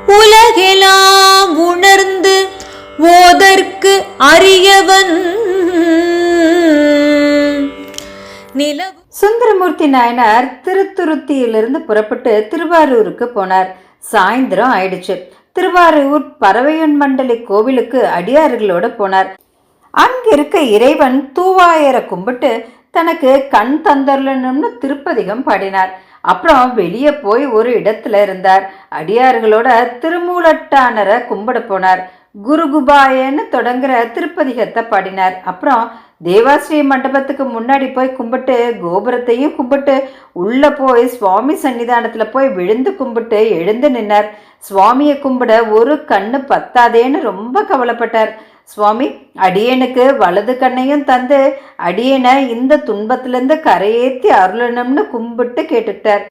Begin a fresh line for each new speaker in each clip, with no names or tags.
உலகெலாம் உணர்ந்து ஓதற்கு அறியவன் நிலவு
சுந்தரமூர்த்தி நாயனார் திருத்துருத்தியிலிருந்து புறப்பட்டு திருவாரூருக்கு போனார். சாயந்தரம் ஆயிடுச்சு. திருவாரூர் பறவையன் மண்டலி கோவிலுக்கு அடியார்களோட போனார். அங்கிருக்க இறைவன் தூவாயரை கும்பிட்டு தனக்கு கண் தந்தரலனும்னு திருப்பதிகம் பாடினார். அப்புறம் வெளியே போய் ஒரு இடத்துல இருந்தார். அடியார்களோட திருமூலட்டானரை கும்பிட போனார். குருகுபாயன்னு தொடங்குற திருப்பதிகத்தை பாடினார். அப்புறம் தேவாஸ்ரீ மண்டபத்துக்கு முன்னாடி போய் கும்பிட்டு கோபுரத்தையும் கும்பிட்டு உள்ள போய் சுவாமி சன்னிதானத்துல போய் விழுந்து கும்பிட்டு எழுந்து நின்னார். சுவாமியை கும்பிட ஒரு கண்ணு பத்தாதேன்னு ரொம்ப கவலைப்பட்டார். சுவாமி அடியனுக்கு வலது கண்ணையும் தந்து அடியனை இந்த துன்பத்திலிருந்து கரையேத்தி அருளணும்னு கும்பிட்டு கேட்டுட்டார்.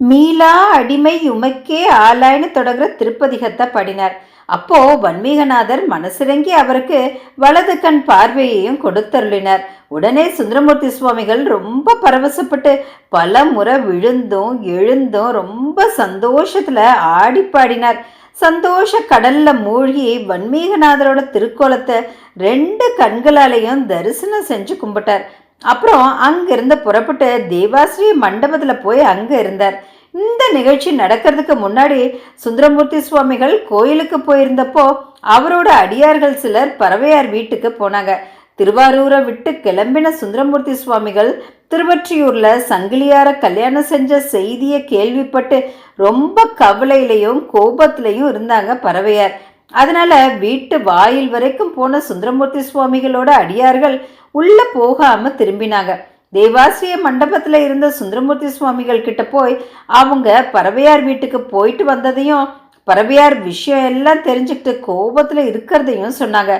மீளா அடிமை உமைக்கே ஆளாய்னு தொடங்குற திருப்பதிகத்தை பாடினார். அப்போ வன்மீகநாதர் மனசிறங்கி அவருக்கு வலது கண் பார்வையையும் கொடுத்தருளினார். உடனே சுந்தரமூர்த்தி சுவாமிகள் ரொம்ப பரவசப்பட்டு பல முறை விழுந்தும் எழுந்தும் ரொம்ப சந்தோஷத்துல ஆடி பாடினார் சந்தோஷ கடல்ல மூழ்கி வன்மீகநாதரோட திருக்கோலத்தை ரெண்டு கண்களாலையும் தரிசனம் செஞ்சு கும்பிட்டார். அப்புறம் அங்கிருந்து புறப்பட்டு தேவாஸ்ரீ மண்டபத்துல போய் அங்க இருந்தார். இந்த நிகழ்ச்சி நடக்கிறதுக்கு முன்னாடி சுந்தரமூர்த்தி சுவாமிகள் கோயிலுக்கு போயிருந்தப்போ அவரோட அடியார்கள் சிலர் பறவையார் வீட்டுக்கு போனாங்க. திருவாரூரை விட்டு கிளம்பின சுந்தரமூர்த்தி சுவாமிகள் திருவற்றியூரில் சங்கிலியார கல்யாணம் செஞ்ச செய்தியை கேள்விப்பட்டு ரொம்ப கவலையிலையும் கோபத்திலையும் இருந்தாங்க பறவையார். அதனால வீட்டு வாயில் வரைக்கும் போன சுந்தரமூர்த்தி சுவாமிகளோட அடியார்கள் உள்ள போகாம திரும்பினாங்க. தேவாசிரிய மண்டபத்தில் இருந்த சுந்தரமூர்த்தி சுவாமிகள் கிட்ட போய் அவங்க பறவையார் வீட்டுக்கு போயிட்டு வந்ததையும் பறவையார் விஷயம் எல்லாம் தெரிஞ்சுக்கிட்டு கோபத்தில் இருக்கிறதையும் சொன்னாங்க.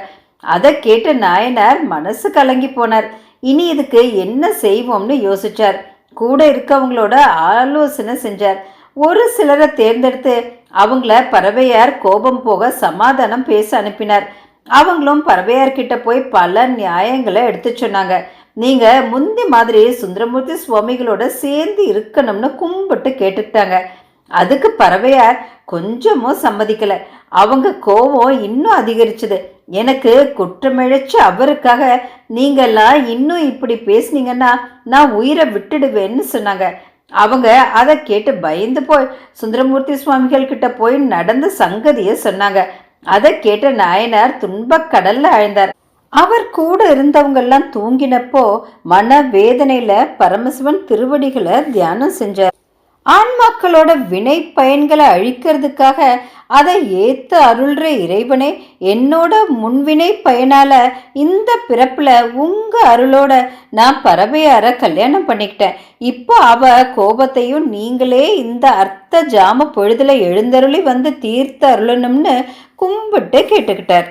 அதை கேட்டு நாயனார் மனசு கலங்கி போனார். இனி இதுக்கு என்ன செய்வோம்னு யோசிச்சார். கூட இருக்கவங்களோட ஆலோசனை செஞ்சார். ஒரு சிலரை தேர்ந்தெடுத்து அவங்கள பறவையார் கோபம் போக சமாதானம் பேச அனுப்பினார். அவங்களும் பறவையார்கிட்ட போய் பல நியாயங்களை எடுத்து சொன்னாங்க. நீங்க முந்தி மாதிரி சுந்தரமூர்த்தி சுவாமிகளோட சேர்ந்து இருக்கணும்னு கும்பிட்டு கேட்டுக்கிட்டாங்க. அதுக்கு பறவையார் கொஞ்சமும் சம்மதிக்கலை. அவங்க கோபம் இன்னும் அதிகரிச்சது. எனக்கு குற்றமிழைச்ச அவருக்காக நீங்கள்லாம் இன்னும் இப்படி பேசுனீங்கன்னா நான் உயிரை விட்டுடுவேன்னு சொன்னாங்க. அவங்க அதை கேட்டு பயந்து போய் சுந்தரமூர்த்தி சுவாமிகள் கிட்ட போய் நடந்த சங்கதியை சொன்னாங்க. அதை கேட்ட நாயனார் துன்பக் கடல்ல ஆழ்ந்தார். அவர் கூட இருந்தவங்கெல்லாம் தூங்கினப்போ மன வேதனையில பரமசிவன் திருவடிகளை தியானம் செஞ்சார். ஆன்மாக்களோட வினை பயன்களை அழிக்கிறதுக்காக அதை ஏத்து அருள்ற இறைவனே என்னோட முன்வினை பயனால இந்த பிறப்புல உங்க அருளோட நான் பறவையார கல்யாணம் பண்ணிக்கிட்டேன். இப்போ அவ கோபத்தையும் நீங்களே இந்த அர்த்த ஜாம பொழுதுல எழுந்தருளி வந்து தீர்த்து அருளணும்னு கும்பிட்டு கேட்டுக்கிட்டார்.